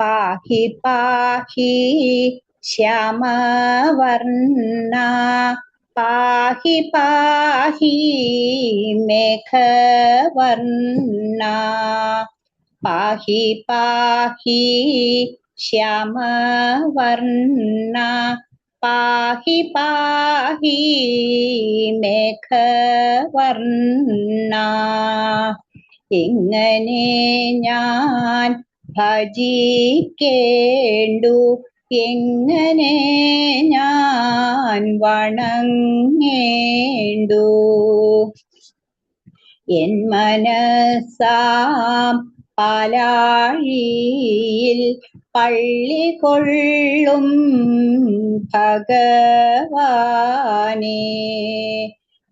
പാഹി പാഹി ശ്യാമവർണ്ണ പാഹി പാഹി മേഘവർണ്ണ പാഹി പാഹി ശ്യാമവർണ്ണ പാഹി പാഹി മേഘവർണ്ണ എങ്ങനെ ഞാൻ ഭജിക്കേണ്ടു. എങ്ങനെ ഞാൻ വണങ്ങേണ്ടു? എൻ മനസ്സാം പാലാഴിയിൽ പള്ളി കൊള്ളും ഭഗവാനെ.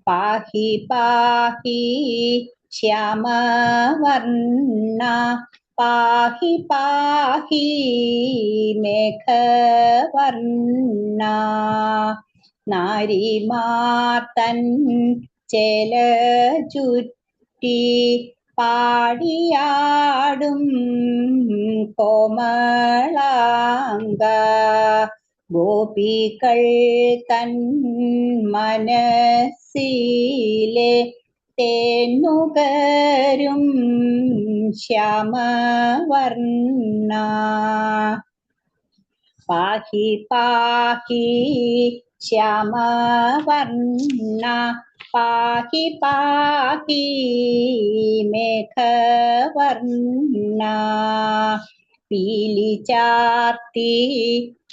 പാഹി പാഹി ശ്യാമവർണ പാഹി പാഹി മേഘവർണ. നാരിമാർത്തൻ ചെല ചുറ്റി പാടിയാടും കോമളാങ്ക ഗോപികൾ തൻ മനസ്സിലെ തേന്നുകരും ശ്യാമവർണ പാഹി പാഹി ശ്യാമവർണ പാഹി പാഹി മേഘവർണ. പീലി ചാർത്തി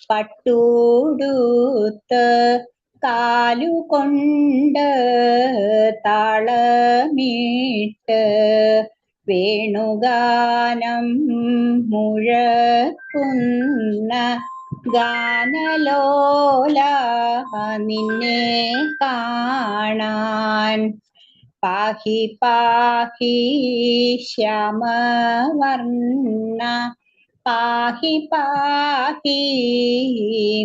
പട്ടൂടുത്ത് കാലുകൊണ്ട് താളമിട്ട് വേണുഗാനം മുഴക്കുന്ന ഗാനലോല നിന്നെ കാണാൻ. പാഹി പാഹി ശ്യാമവർണ പാഹി പാഹി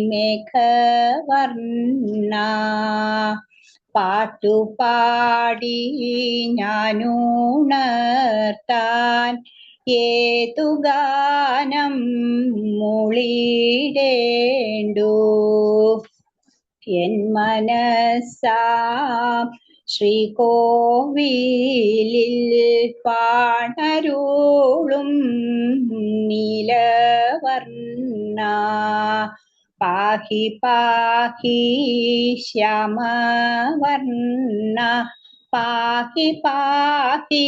മേഘവർണ. പാട്ടുപാടി ഞാനൂണർത്താൻ ഏതു ഗാനം മുളിടേണ്ടു? എൻ മനസ്സാം ശ്രീകോവിലിൽ പാണരുളും പാഹി പാഹി ശ്യാമവർണ പാഹി പാഹി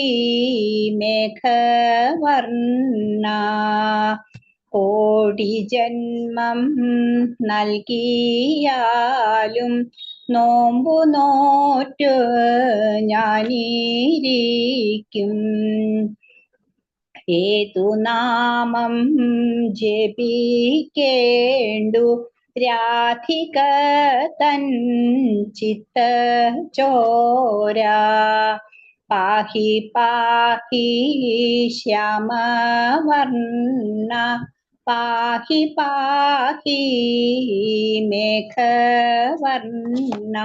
മേഘവർണ. കോടി ജന്മം നൽകിയാലും നോമ്പു നോറ്റു ഞാനിരിക്കും. ഏതു നാമം ജപിക്കേണ്ടു? രാധിക തൻ ചിത്ത ചോര. പാഹി പാഹി ശ്യാമവർണ. പാഹി പാഹി മേഘവർണ.